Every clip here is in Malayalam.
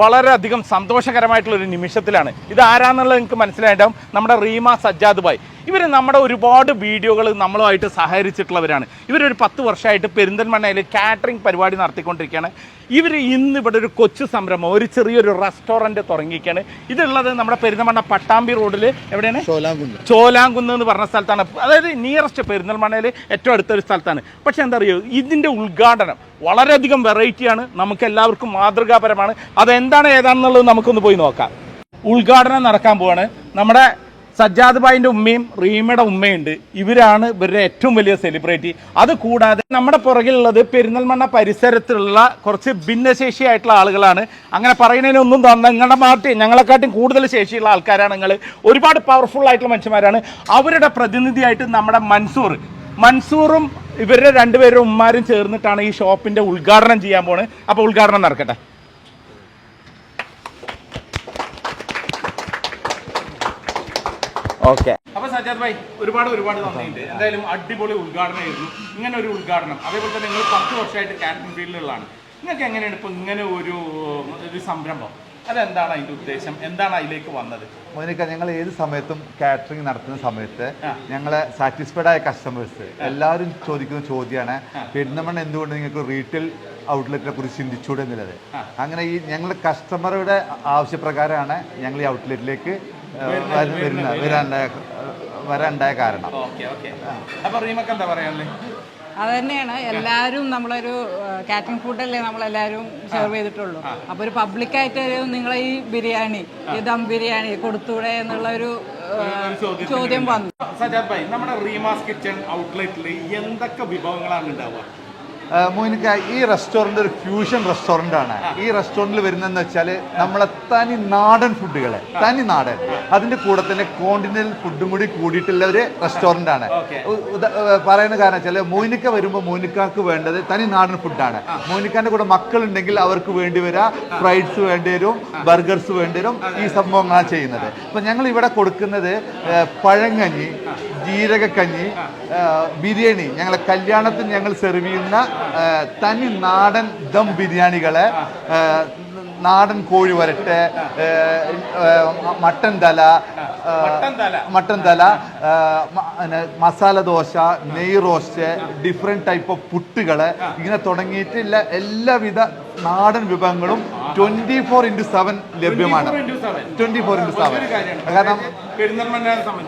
വളരെയധികം സന്തോഷകരമായിട്ടുള്ള ഒരു നിമിഷത്തിലാണ്. ഇത് ആരാന്നുള്ളത് നിങ്ങൾക്ക് മനസ്സിലായിട്ടുണ്ടാവും. നമ്മുടെ റീമ സജ്ജാദ് ഭായ്. ഇവർ നമ്മുടെ ഒരുപാട് വീഡിയോകൾ നമ്മളുമായിട്ട് സഹകരിച്ചിട്ടുള്ളവരാണ്. ഇവരൊരു പത്ത് വർഷമായിട്ട് പെരിന്തൽമണ്ണയിൽ കാറ്ററിംഗ് പരിപാടി നടത്തിക്കൊണ്ടിരിക്കുകയാണ്. ഇവർ ഇന്ന് ഇവിടെ ഒരു കൊച്ചു സംരംഭം ഒരു ചെറിയൊരു റെസ്റ്റോറന്റ് തുടങ്ങിയിരിക്കുകയാണ്. ഇതുള്ളത് നമ്മുടെ പെരിന്തൽമണ്ണ പട്ടാമ്പി റോഡിൽ എവിടെയാണ്? ചോലാങ്കുന്ന്. ചോലാങ്കുന്ന് എന്ന് പറഞ്ഞ സ്ഥലത്താണ്. അതായത് നിയറസ്റ്റ് പെരിന്തൽമണ്ണയിൽ ഏറ്റവും അടുത്തൊരു സ്ഥലത്താണ്. പക്ഷെ എന്താ പറയുക ഇതിന്റെ ഉദ്ഘാടനം വളരെയധികം വെറൈറ്റിയാണ്. നമുക്ക് എല്ലാവർക്കും മാതൃകാപരമാണ്. അതെന്താണ് ഏതാണെന്നുള്ളത് നമുക്കൊന്ന് പോയി നോക്കാം. ഉദ്ഘാടനം നടക്കാൻ പോവാണ്. നമ്മുടെ സജ്ജാദ് ഭായിന്റെ ഉമ്മയും റീമയുടെ ഉമ്മയുണ്ട്. ഇവരാണ് ഇവരുടെ ഏറ്റവും വലിയ സെലിബ്രിറ്റി അതുകൂടാതെ നമ്മുടെ പുറകിലുള്ളത് പെരിന്തൽമണ്ണ പരിസരത്തുള്ള കുറച്ച് ഭിന്നശേഷിയായിട്ടുള്ള ആളുകളാണ്. അങ്ങനെ പറയുന്നതിനൊന്നും തന്നെ നിങ്ങളുടെ മാറ്റി ഞങ്ങളെക്കാട്ടും കൂടുതൽ ശേഷിയുള്ള ആൾക്കാരാണ് നിങ്ങൾ ഒരുപാട് പവർഫുൾ ആയിട്ടുള്ള മനുഷ്യന്മാരാണ്. അവരുടെ പ്രതിനിധിയായിട്ട് നമ്മുടെ മൻസൂർ. മൻസൂറും ഇവരുടെ രണ്ടുപേരും ഉമ്മാരും ചേർന്നിട്ടാണ് ഈ ഷോപ്പിന്റെ ഉദ്ഘാടനം ചെയ്യാൻ പോണത് അപ്പോൾ ഉദ്ഘാടനം നടക്കട്ടെ. ഓക്കെ. അപ്പൊ സജാദ് ഭായി ഒരുപാട് ഒരുപാട് നന്ദിയുണ്ട്. എന്തായാലും അടിപൊളി ഉദ്ഘാടനമായിരുന്നു. ഇങ്ങനെ ഒരു ഉദ്ഘാടനം. അതേപോലെ തന്നെ നിങ്ങൾ പത്ത് വർഷമായിട്ട് കാറ്ററിംഗ് ഫീൽഡിലുള്ളതാണ്. നിങ്ങൾക്ക് എങ്ങനെയാണ് ഇപ്പൊ ഇങ്ങനെ ഒരു ഒരു സംരംഭം? അതെന്താണ് അതിന്റെ ഉദ്ദേശം? എന്താണ് അതിലേക്ക് വന്നത്? മോനിക്ക ഞങ്ങൾ ഏത് സമയത്തും കാറ്ററിംഗ് നടത്തുന്ന സമയത്ത് ഞങ്ങളെ സാറ്റിസ്ഫൈഡ് ആയ കസ്റ്റമേഴ്സ് എല്ലാവരും ചോദിക്കുന്ന ചോദ്യമാണ് പെരുന്നമണ്ണ എന്തുകൊണ്ട് നിങ്ങൾക്ക് റീറ്റെയിൽ ഔട്ട്ലെറ്റിനെ കുറിച്ച് ചിന്തിച്ചുകൂടെ എന്നുള്ളത്? അങ്ങനെ ഈ ഞങ്ങളുടെ കസ്റ്റമറുടെ ആവശ്യപ്രകാരമാണ് ഞങ്ങൾ ഈ ഔട്ട്ലെറ്റിലേക്ക് വരുന്നത് വരാനുണ്ടായ വരാനുണ്ടായ കാരണം. Okay okay. അപ്പൊ റീമക്ക് എന്താ പറയാനുള്ളത് അത് തന്നെയാണ് എല്ലാവരും നമ്മളൊരു കാറ്ററിംഗ് ഫുഡല്ലേ നമ്മളെല്ലാവരും സെർവ് ചെയ്തിട്ടുള്ളൂ. അപ്പൊ ഒരു പബ്ലിക്കായിട്ട് നിങ്ങൾ നിങ്ങളെ ഈ ബിരിയാണി ഈ ദം ബിരിയാണി കൊടുത്തൂടെ എന്നുള്ള ഒരു ചോദ്യം വന്നു. സജാദ് ഭായി നമ്മുടെ റീമാസ് കിച്ചൺ ഔട്ട്ലെറ്റിൽ എന്തൊക്കെ വിഭവങ്ങളാണ് ഉണ്ടാവുക? മോനിക്ക ഈ റെസ്റ്റോറന്റ് ഒരു ഫ്യൂഷൻ റെസ്റ്റോറന്റ് ആണ്. ഈ റെസ്റ്റോറന്റിൽ വരുന്നതെന്ന് വെച്ചാൽ നമ്മളെ തനി നാടൻ ഫുഡുകൾ തനി നാടൻ. അതിന്റെ കൂടെ തന്നെ കോണ്ടിനെന്റൽ ഫുഡും കൂടി കൂടിയിട്ടുള്ള ഒരു റെസ്റ്റോറന്റ് ആണ്. പറയുന്ന കാരണം വെച്ചാൽ മോനിക്ക വരുമ്പോൾ മോനിക്കാക്ക് വേണ്ടത് തനി നാടൻ ഫുഡാണ്. മോനിക്കാന്റെ കൂടെ മക്കളുണ്ടെങ്കിൽ അവർക്ക് വേണ്ടി വരാ ഫ്രൈഡ്സ് വേണ്ടി വരും ബർഗേഴ്സ് വേണ്ടി വരും ഈ സംഭവങ്ങളാണ് ചെയ്യുന്നത്. അപ്പം ഞങ്ങൾ ഇവിടെ കൊടുക്കുന്നത് പഴങ്ങഞ്ഞി പഴങ്കഞ്ഞി ജീരകക്കഞ്ഞി ബിരിയാണി. ഞങ്ങളെ കല്യാണത്തിന് ഞങ്ങൾ സെർവ് ചെയ്യുന്ന തനി നാടൻ ദം ബിരിയാണികളെ നാടൻ കോഴി വരട്ട് മട്ടൻ തല മട്ടൻ തല. മസാല ദോശ നെയ് റോസ്റ്റ് ഡിഫറെന്റ് ടൈപ്പ് ഓഫ് പുട്ടുകൾ ഇങ്ങനെ തുടങ്ങിയിട്ടുള്ള എല്ലാവിധ നാടൻ വിഭവങ്ങളും ട്വന്റി ഫോർ ഇന്റു സെവൻ ലഭ്യമാണ്. 24 7. ട്വന്റി ഫോർ ഇന്റു സെവൻ കാരണം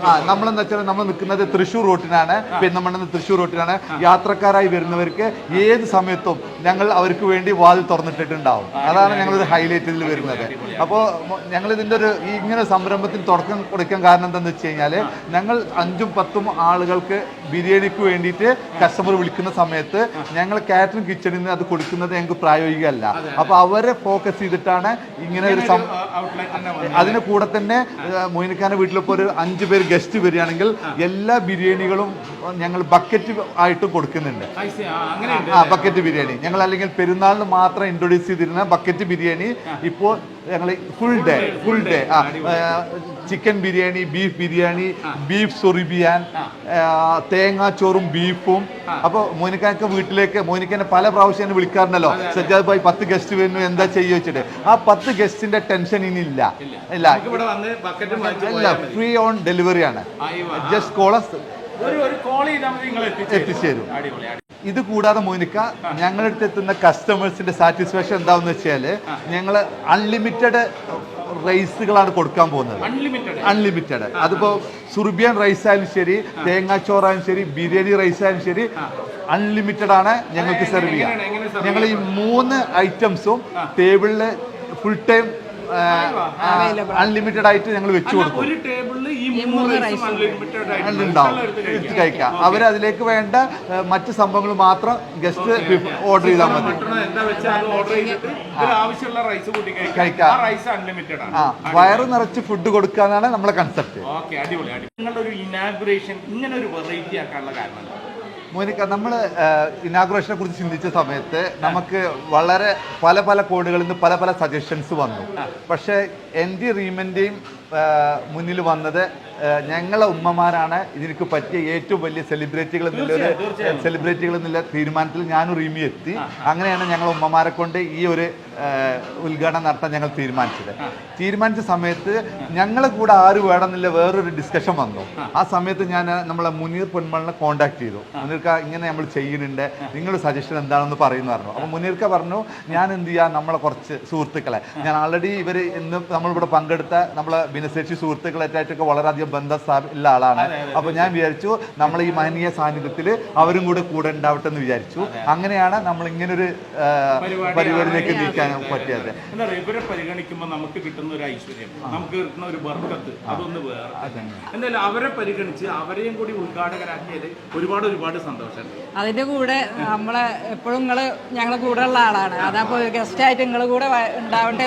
ആ നമ്മളെന്ന് വെച്ചാൽ നമ്മൾ നിൽക്കുന്നത് തൃശ്ശൂർ റൂട്ടിനാണ്. പെരുന്നമണ്ണ തൃശ്ശൂർ റൂട്ടിനാണ്. യാത്രക്കാരായി വരുന്നവർക്ക് ഏത് സമയത്തും ഞങ്ങൾ അവർക്ക് വേണ്ടി വാതിൽ തുറന്നിട്ടിട്ടുണ്ടാവും. അതാണ് ഞങ്ങൾ ഹൈലൈറ്റ് ഇതിൽ വരുന്നത്. അപ്പോൾ ഞങ്ങൾ ഇതിന്റെ ഒരു ഇങ്ങനെ സംരംഭത്തിന് തുടക്കം കൊടുക്കാൻ കാരണം എന്താണെന്ന് വെച്ച് കഴിഞ്ഞാൽ ഞങ്ങൾ അഞ്ചും പത്തും ആളുകൾക്ക് ബിരിയാണിക്ക് വേണ്ടിയിട്ട് കസ്റ്റമർ വിളിക്കുന്ന സമയത്ത് ഞങ്ങൾ കാറ്ററിംഗ് കിച്ചണിൽ നിന്ന് അത് കൊടുക്കുന്നത് ഞങ്ങൾക്ക് പ്രായോഗികമല്ല. അപ്പോൾ അവരെ ഫോക്കസ് ചെയ്തിട്ടാണ് ഇങ്ങനെ ഒരു അതിന് കൂടെ തന്നെ മൊയിനിക്കാന്റെ വീട്ടിലിപ്പോ ഒരു അഞ്ചു പേര് ഗസ്റ്റ് വരികയാണെങ്കിൽ എല്ലാ ബിരിയാണികളും ഞങ്ങൾ ബക്കറ്റ് ആയിട്ട് കൊടുക്കുന്നുണ്ട്. ആ, ബക്കറ്റ് ബിരിയാണി. ഞങ്ങൾ അല്ലെങ്കിൽ പെരുന്നാളിന് മാത്രം ഇൻട്രൊഡ്യൂസ് ചെയ്തിരുന്ന ബക്കറ്റ് ബിരിയാണി ഇപ്പോൾ ഞങ്ങൾ ഫുൾ ഡേ ഫുൾ ഡേ ആ chicken biryani beef biryani beef സൊറിബിയാൻ തേങ്ങാച്ചോറും ബീഫും അപ്പോൾ മോനിക്കാനൊക്കെ വീട്ടിലേക്ക് മോനിക്കാനെ പല പ്രാവശ്യം എന്നെ വിളിക്കാറുണ്ടല്ലോ. സജ്ജാദ് ഭായി പത്ത് ഗസ്റ്റ് വരുന്നു എന്താ ചെയ്യുക വെച്ചിട്ട്. ആ പത്ത് ഗസ്റ്റിന്റെ ടെൻഷൻ ഇനി ഇല്ല. ഇല്ല. ഫ്രീ ഓൺ ഡെലിവറി ആണ്. ജസ്റ്റ് കോളസ് എത്തിച്ചേരും ഇത് കൂടാതെ മോനിക്ക ഞങ്ങളുടെ അടുത്ത് എത്തുന്ന കസ്റ്റമേഴ്സിന്റെ സാറ്റിസ്ഫാക്ഷൻ എന്താണെന്ന് വെച്ചാൽ ഞങ്ങൾ അൺലിമിറ്റഡ് റൈസുകളാണ് കൊടുക്കാൻ പോകുന്നത്. അൺലിമിറ്റഡ് അതിപ്പോ സുർബിയൻ റൈസ് ആയാലും ശരി തേങ്ങാച്ചോറായാലും ശരി ബിരിയാണി റൈസ് ആയാലും ശരി അൺലിമിറ്റഡ് ആണ് ഞങ്ങൾക്ക് സെർവ് ചെയ്യാം. ഞങ്ങൾ ഈ മൂന്ന് ഐറ്റംസും ടേബിളിൽ ഫുൾ ടൈം അൺലിമിറ്റഡ് ആയിട്ട് ഞങ്ങൾ വെച്ചു കൊടുക്കും. ഒരു ടേബിളിൽ ഈ മൂന്ന് റൈസും അൺലിമിറ്റഡ് ആയിട്ട് ഉണ്ടാവും. ഇഷ്ടമുള്ള കഴിക്കാം. അവർ അതിലേക്ക് വേണ്ട മറ്റു സംഭവങ്ങൾ മാത്രം ഗസ്റ്റ് ഓർഡർ ചെയ്താൽ മതി. മട്ടണോ എന്താ വെച്ചാൽ ഓർഡർ ചെയ്തിട്ട് ഇതിൽ ആവശ്യമുള്ള റൈസ് കൂട്ടി കഴിക്കാം. ആ റൈസ് അൺലിമിറ്റഡ് ആണ്. ആ വയറ് നിറച്ച് ഫുഡ് കൊടുക്കുക എന്നാണ് നമ്മളെ കൺസെപ്റ്റ് ഓക്കെ അടിപൊളി അടിപൊളി. നിങ്ങളുടെ ഒരു ഇനാഗുറേഷൻ ഇങ്ങനെ ഒരു വെറൈറ്റി ആക്കാനുള്ള കാരണം? മോനിക്ക നമ്മൾ ഇനാഗ്രേഷനെ കുറിച്ച് ചിന്തിച്ച സമയത്ത് നമുക്ക് വളരെ പല പല കോഡുകളിൽ നിന്ന് പല പല സജഷൻസ് വന്നു. പക്ഷേ എന്റെ റീമന്റെയും മുന്നിൽ വന്നത് ഞങ്ങളെ ഉമ്മമാരാണ്. ഇതിനക്ക് പറ്റിയ ഏറ്റവും വലിയ സെലിബ്രിറ്റികൾ എന്നുള്ളൊരു സെലിബ്രിറ്റികൾ എന്നുള്ള തീരുമാനത്തിൽ ഞാനും റീമി എത്തി. അങ്ങനെയാണ് ഞങ്ങൾ ഉമ്മമാരെ കൊണ്ട് ഈ ഒരു ഉദ്ഘാടനം നടത്താൻ ഞങ്ങൾ തീരുമാനിച്ചത്. തീരുമാനിച്ച സമയത്ത് ഞങ്ങളെ കൂടെ ആര് വേണമെന്നില്ല വേറൊരു ഡിസ്കഷൻ വന്നു. ആ. സമയത്ത് ഞാൻ നമ്മളെ മുനീർ പൊന്മളിനെ കോൺടാക്ട് ചെയ്തു. മുനീർക്ക ഇങ്ങനെ നമ്മൾ ചെയ്യുന്നുണ്ട്. നിങ്ങളുടെ സജഷൻ എന്താണെന്ന് പറയുന്നു പറഞ്ഞു. അപ്പോൾ മുനീർക്ക പറഞ്ഞു ഞാൻ എന്ത് ചെയ്യാം? നമ്മളെ കുറച്ച് സുഹൃത്തുക്കളെ. ഞാൻ ആൾറെഡി ഇവർ ഇന്ന് നമ്മളിവിടെ പങ്കെടുത്ത നമ്മളെ ഭിന്നശേഷി സുഹൃത്തുക്കളായിട്ടൊക്കെ വളരെയധികം ബന്ധം ഉള്ള ആളാണ്. അപ്പോൾ ഞാൻ വിചാരിച്ചു നമ്മൾ ഈ മഹനീയ സാന്നിധ്യത്തിൽ അവരും കൂടെ കൂടെ ഉണ്ടാവട്ടെ എന്ന് വിചാരിച്ചു അങ്ങനെയാണ് നമ്മൾ ഇങ്ങനൊരു പരിപാടിയിലേക്ക് നീക്കാൻ പറ്റിയത്. എന്താ പറയുക ഇവരെ പരിഗണിക്കുമ്പോൾ നമുക്ക് കിട്ടുന്ന ഒരു ഐശ്വര്യം. നമുക്ക് കിട്ടുന്ന ഒരു ബർക്കത്ത് അതൊന്ന് വേറെ എന്തായാലും അവരെ പരിഗണിച്ച് അവരെയും കൂടി ഉദ്ഘാടകരാക്കിയത് ഒരുപാട് ഒരുപാട് അതിന്റെ കൂടെ നമ്മളെ എപ്പോഴും നിങ്ങൾ ഞങ്ങളെ കൂടെ ഉള്ള ആളാണ്. അതപ്പോ ഗസ്റ്റ് ആയിട്ട് നിങ്ങളെ കൂടെ ഉണ്ടാവട്ടെ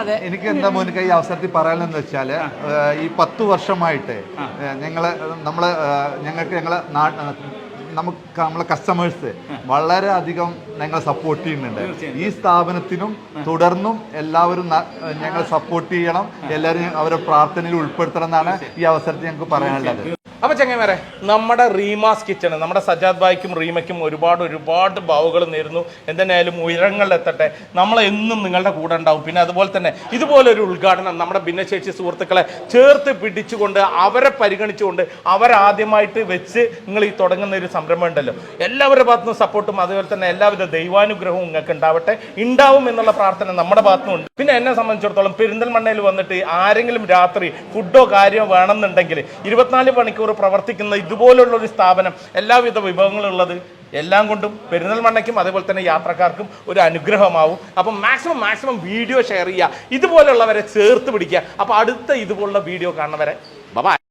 അതെ. എനിക്ക് എന്താ മോനിക്ക ഈ അവസരത്തിൽ പറയാനെന്ന് വെച്ചാൽ ഈ പത്തു വർഷമായിട്ട് ഞങ്ങൾ നമ്മൾ ഞങ്ങൾക്ക് ഞങ്ങളെ നമുക്ക് നമ്മളെ കസ്റ്റമേഴ്സ് വളരെ അധികം ഞങ്ങളെ സപ്പോർട്ട് ചെയ്യുന്നുണ്ട്. ഈ സ്ഥാപനത്തിനും തുടർന്നും എല്ലാവരും ഞങ്ങളെ സപ്പോർട്ട് ചെയ്യണം. എല്ലാവരും അവരെ പ്രാർത്ഥനയിൽ ഉൾപ്പെടുത്തണം എന്നാണ് ഈ അവസരത്തിൽ ഞങ്ങൾക്ക് പറയാനുള്ളത്. അപ്പൊ ചെങ്ങന്മാരെ നമ്മുടെ റീമാസ് കിച്ചൺ നമ്മുടെ സജാദ് ബായ്ക്കും റീമയ്ക്കും ഒരുപാട് ഒരുപാട് ഭാവുകൾ നേരുന്നു. എന്തെന്നായാലും ഉയരങ്ങളിലെത്തട്ടെ നമ്മളെ എന്നും നിങ്ങളുടെ കൂടെ ഉണ്ടാവും. പിന്നെ അതുപോലെ തന്നെ ഇതുപോലെ ഒരു ഉദ്ഘാടനം നമ്മുടെ ഭിന്നശേഷി സുഹൃത്തുക്കളെ ചേർത്ത് പിടിച്ചുകൊണ്ട് അവരെ പരിഗണിച്ചുകൊണ്ട് അവരാദ്യമായിട്ട് വെച്ച് നിങ്ങൾ ഈ തുടങ്ങുന്ന ഒരു സംരംഭം ഉണ്ടല്ലോ. എല്ലാവരുടെ ഭാഗത്തുനിന്നും സപ്പോർട്ടും അതുപോലെ തന്നെ എല്ലാവിധ ദൈവാനുഗ്രഹവും നിങ്ങൾക്ക് ഉണ്ടാവട്ടെ. ഉണ്ടാവും എന്നുള്ള പ്രാർത്ഥന നമ്മുടെ ഭാഗത്തുനിന്നുണ്ട് പിന്നെ എന്നെ സംബന്ധിച്ചിടത്തോളം പെരിന്തൽമണ്ണയിൽ വന്നിട്ട് ആരെങ്കിലും രാത്രി ഫുഡോ കാര്യമോ വേണമെന്നുണ്ടെങ്കിൽ ഇരുപത്തിനാല് മണിക്കൂർ പ്രവർത്തിക്കുന്ന ഇതുപോലുള്ള ഒരു സ്ഥാപനം എല്ലാവിധ വിഭവങ്ങളും ഉള്ളത് എല്ലാം കൊണ്ടും പെരിന്തൽമണ്ണയ്ക്കും അതേപോലെ തന്നെ യാത്രക്കാർക്കും ഒരു അനുഗ്രഹമാവും. അപ്പം മാക്സിമം മാക്സിമം വീഡിയോ ഷെയർ ചെയ്യുക. ഇതുപോലുള്ളവരെ ചേർത്ത് പിടിക്കുക. അപ്പോൾ അടുത്ത ഇതുപോലുള്ള വീഡിയോ കാണുന്നവരെ ബബായ്